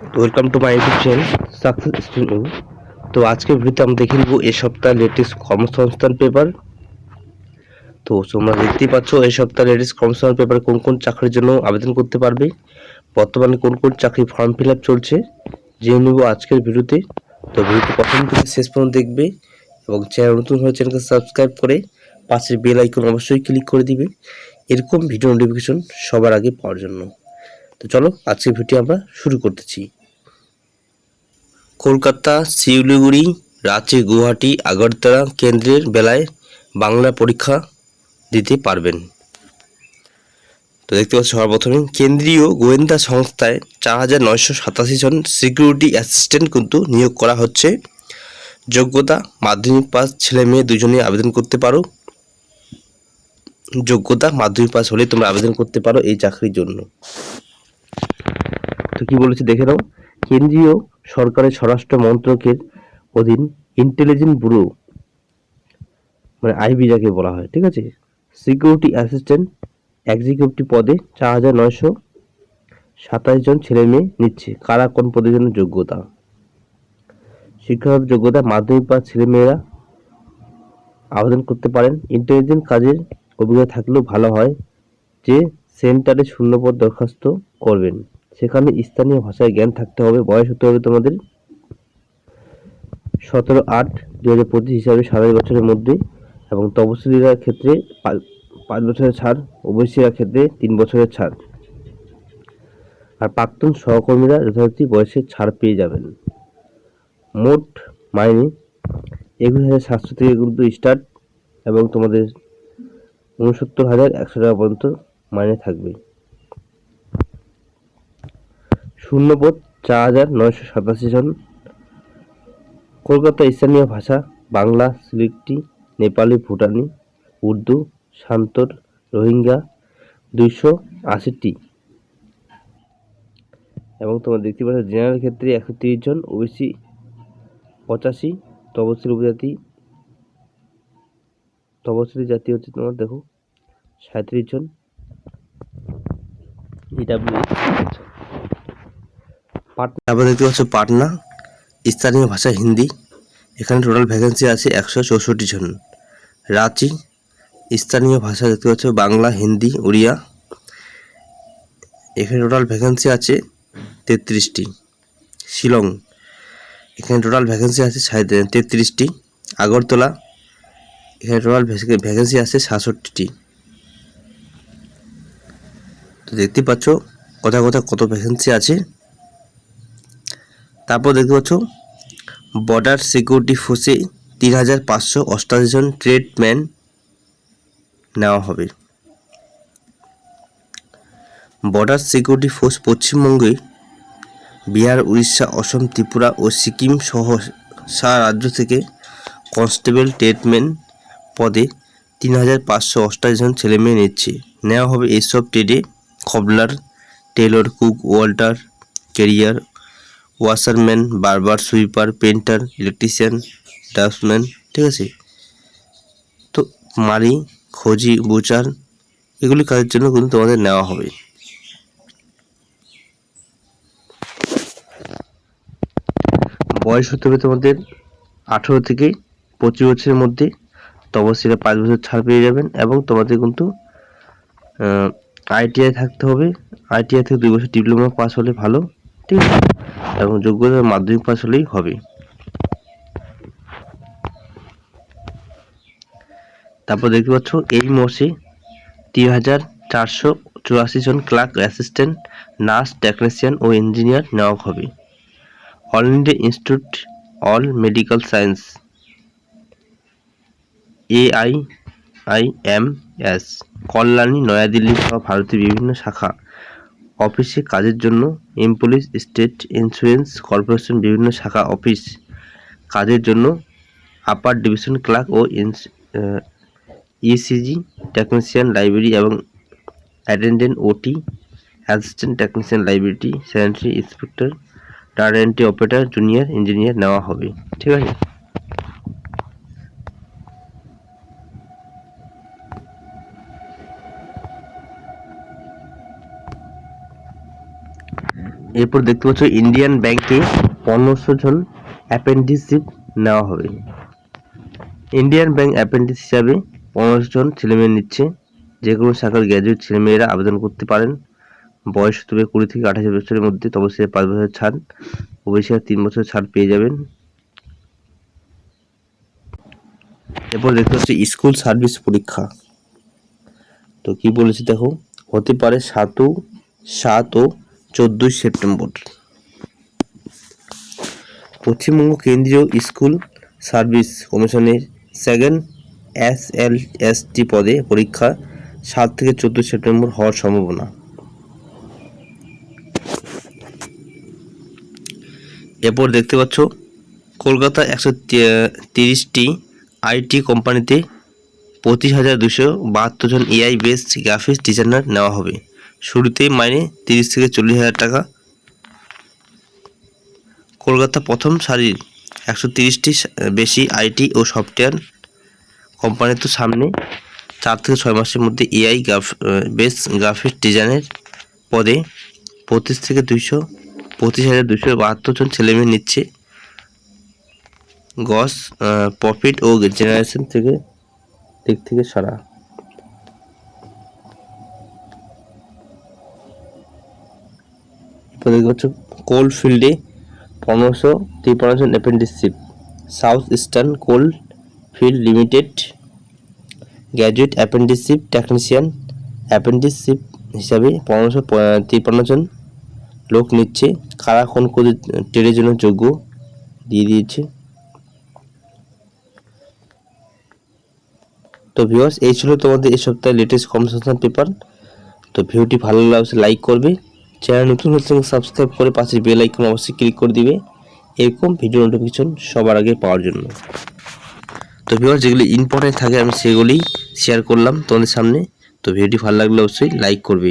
Welcome to my YouTube channel success studio তো আজকের ভিডিওতে আমরা দেখে নেব এই সপ্তাহ লেটেস্ট কর্মসংস্থান পেপার তো তোমরা দেখতেই পাচ্ছ এই সপ্তাহ লেটেস্ট কর্মসংস্থান পেপার কোন কোন চাকরির জন্য আবেদন করতে পারবে, বর্তমানে কোন কোন চাকরি ফর্ম ফিল চলছে, জেনে নেব আজকের ভিডিওতে তো ভিডিওটি প্রথম থেকে শেষ পর্যন্ত দেখবে এবং চ্যানেল নতুন হলে চ্যানেলকে সাবস্ক্রাইব করে পাশের বেল আইকন অবশ্যই ক্লিক করে দিবে। এরকম ভিডিও নোটিফিকেশন সবার আগে পাওয়ার জন্য। তো চলো, আজকের ভিডিও আমরা শুরু করতেছি। কলকাতা, শিলিগুড়ি, রাঁচি, গুয়াহাটি, আগরতলা কেন্দ্রের বেলায় বাংলা পরীক্ষা দিতে পারবেন। তো দেখতে পাচ্ছি সর্বপ্রথমে কেন্দ্রীয় গোয়েন্দা সংস্থায় চার হাজার নয়শো সাতাশি জন সিকিউরিটি অ্যাসিস্ট্যান্ট কিন্তু নিয়োগ করা হচ্ছে। যোগ্যতা, মাধ্যমিক পাস, ছেলে মেয়ে দুজনে আবেদন করতে পারো। যোগ্যতা, মাধ্যমিক পাস হলে তোমরা আবেদন করতে পারো এই চাকরির জন্য। তো কি বলেছে দেখে নাও। কেন্দ্রীয় সরকারের স্বরাষ্ট্র মন্ত্রকের অধীন ইন্টেলিজেন্ট ব্যুরো মানে আইবি যাকে বলা হয়, ঠিক আছে? সিকিউরিটি অ্যাসিস্ট্যান্ট এক্সিকিউটিভ পদে চার হাজার নয়শো সাতাশ জন ছেলে মেয়ে নিচ্ছে। কারা, কোন পদের জন্য যোগ্যতা? শিক্ষাগত যোগ্যতা, মাধ্যমিক পাস ছেলে মেয়েরা আবেদন করতে পারেন। ইন্টেলিজেন্ট কাজের অভিজ্ঞতা থাকলেও ভালো হয় যে সেন্টারে শূন্যপদ দরখাস্ত করবেন। সেখানে স্থানীয় ভাষায় জ্ঞান থাকতে হবে। বয়স হতে হবে তোমাদের সতেরো আট দু হাজার পঁচিশ হিসাবে সাতাশ বছরের মধ্যে এবং তপশিলীরা ক্ষেত্রে পাঁচ বছরের ছাড় ওবিসিরা ক্ষেত্রে তিন বছরের ছাড়। আর প্রাক্তন সহকর্মীরা যথারীতি বয়সের ছাড় পেয়ে যাবেন। মোট মাইনে একুশ হাজার সাতশো থেকে কিন্তু স্টার্ট এবং তোমাদের উনসত্তর হাজার একশো টাকা পর্যন্ত মাইনে থাকবে। শূন্যপদ চার হাজার নয়শো সাতাশি জন। কলকাতা স্থানীয় ভাষা, বাংলা সিলেক্টি নেপালি, ভুটানি, উর্দু শান্তর রোহিঙ্গা দুইশো আশিটি। এবং তোমরা দেখতে পাচ্ছ জেনারেল ক্ষেত্রে একশো তিরিশ জন ওবিসি পঁচাশি, তপশিলি উপজাতি, তপশিলি জাতি হচ্ছে তোমার, দেখো সাঁত্রিশ জন। ইডাব্লিউ পাটনা তারপর দেখতে পাচ্ছ পাটনা, স্থানীয় ভাষা হিন্দি। এখানে টোটাল ভ্যাকেন্সি আছে একশো চৌষট্টি জন। রাঁচি, স্থানীয় ভাষা দেখতে পাচ্ছ বাংলা, হিন্দি, উড়িয়া। এখানে টোটাল ভ্যাকেন্সি আছে তেত্রিশটি। শিলং, এখানে টোটাল ভ্যাকেন্সি আছে তেত্রিশটি। আগরতলা, এখানে টোটাল ভ্যাকেন্সি আছে সাতষট্টিটি। তো দেখতে পাচ্ছ কোথায় কোথায় কত ভ্যাকেন্সি আছে। তারপর দেখতে পাচ্ছ বর্ডার সিকিউরিটি ফোর্সে তিন হাজার পাঁচশো অষ্টাশি জন ট্রেডম্যান নেওয়া হবে। বর্ডার সিকিউরিটি ফোর্স পশ্চিমবঙ্গে বিহার, উড়িষ্যা, অসম, ত্রিপুরা ও সিকিম সহ সারা রাজ্য থেকে কনস্টেবল ট্রেডম্যান পদে তিন হাজার পাঁচশো অষ্টাশি জন ছেলেমেয়ে নিচ্ছে। নেওয়া হবে এইসব ট্রেডে cobbler tailor, cook, water carrier washerman, barber, sweeper painter electrician, draftsman, ঠিক আছে? তো মারি, খোঁজি বুচার এগুলি কাজের জন্য কিন্তু তোমাদের নেওয়া হবে। বয়স হতে হবে তোমাদের আঠেরো থেকে পঁচিশ বছরের মধ্যে। তপসিরা পাঁচ বছর ছাড় পেয়ে যাবেন এবং তোমাদের কিন্তু আইটিআই থাকতে হবে। আইটিআই থেকে দুই বছর ডিপ্লোমা পাস হলে ভালো, ঠিক আছে? এবং যোগ্যতা মাধ্যমিক পাস হলেই হবে। তারপর দেখতে পাচ্ছ, এই মাসে তিন হাজার চারশো চুরাশি জন ক্লার্ক, অ্যাসিস্ট্যান্ট, নার্স, টেকনিশিয়ান ও ইঞ্জিনিয়ার নেওয়া হবে। All India institute all medical science AI I Kalyani, New Delhi সহ ভারতের বিভিন্ন শাখা। অফিসে কাজের জন্য এমপ্লয়িজ, স্টেট ইন্স্যুরেন্স কর্পোরেশন, বিভিন্ন শাখা, অফিস কাজের জন্য আপার ডিভিশন ক্লার্ক ও ইসিজি টেকনিশিয়ান লাইব্রেরি এবং attendant OT assistant technician library sanitary inspector entry operator junior engineer নেওয়া হবে। ঠিক আছে? এরপর দেখতে পাচ্ছ ইন্ডিয়ান ব্যাংকে পনেরোশো জন অ্যাপেন্ডিসিপ নেওয়া হবে। ইন্ডিয়ান ব্যাংক অ্যাপেন্ডিস হিসাবে পনেরোশো জন ছেলেমেয়ে নিচ্ছে। যে কোনো শাখার গ্র্যাজুয়েট ছেলেমেয়েরা আবেদন করতে পারেন। বয়স তবে কুড়ি থেকে আঠাশ বছরের মধ্যে, তবে সে পাঁচ বছর ছাড় ওবিসিরা তিন বছর ছাড় পেয়ে যাবেন। এরপর দেখতে পাচ্ছি স্কুল সার্ভিস পরীক্ষা। তো কি বলেছে দেখো? হতে পারে সাতও, সাত ও চোদ্দোই সেপ্টেম্বর। পশ্চিমবঙ্গ কেন্দ্রীয় স্কুল সার্ভিস কমিশনের second S L S T পদে পরীক্ষা সাত থেকে চোদ্দোই সেপ্টেম্বর হওয়ার সম্ভাবনা। এরপর দেখতে পাচ্ছ কলকাতা একশো তিরিশটি আইটি কোম্পানিতে পঁচিশ হাজার দুশো বাহাত্তর জন এআই বেসড গ্রাফিক্স ডিজাইনার নেওয়া হবে। শুরুতেই মাইনে তিরিশ থেকে চল্লিশ হাজার টাকা। কলকাতা প্রথম সারির একশো তিরিশটি বেশি আইটি ও সফটওয়্যার কোম্পানি তো সামনে চার থেকে ছয় মাসের মধ্যে এআই গ্রাফ বেস গ্রাফিক্স ডিজাইনের পদে পঁচিশ থেকে দুইশো, পঁচিশ হাজার দুশো বাহাত্তর জন ছেলেমেয়ে নিচ্ছে। গস প্রফিট ও জেনারেশন থেকে দিক থেকে সারা এরপর হচ্ছে কোল ফিল্ডে পনেরোশো তিপ্পান্ন জন apprenticeship south eastern coal field limited graduate apprenticeship technician apprenticeship হিসাবে পনেরোশো তিপ্পান্ন জন লোক নিচ্ছে। কারা কোন কোন ট্রেডের জন্য যোগ্য দিয়ে দিয়েছে? তো ভিউয়ার্স এই ছিল তোমাদের এই সপ্তাহে লেটেস্ট কনভারসেশন পেপার তো ভিডিওটি ভালো অবশ্যই লাইক করবে। চ্যানেল নতুন হচ্ছে সাবস্ক্রাইব করে পাশে বেল আইকন অবশ্যই ক্লিক করে দিবে। এরকম ভিডিও নোটিফিকেশন সবার আগে পাওয়ার জন্য। তো ভিওর যেগুলি ইম্পর্টেন্ট থাকে, আমি সেগুলি শেয়ার করলাম তোমাদের সামনে। তো ভিডিওটি ভালো লাগলে অবশ্যই লাইক করবে।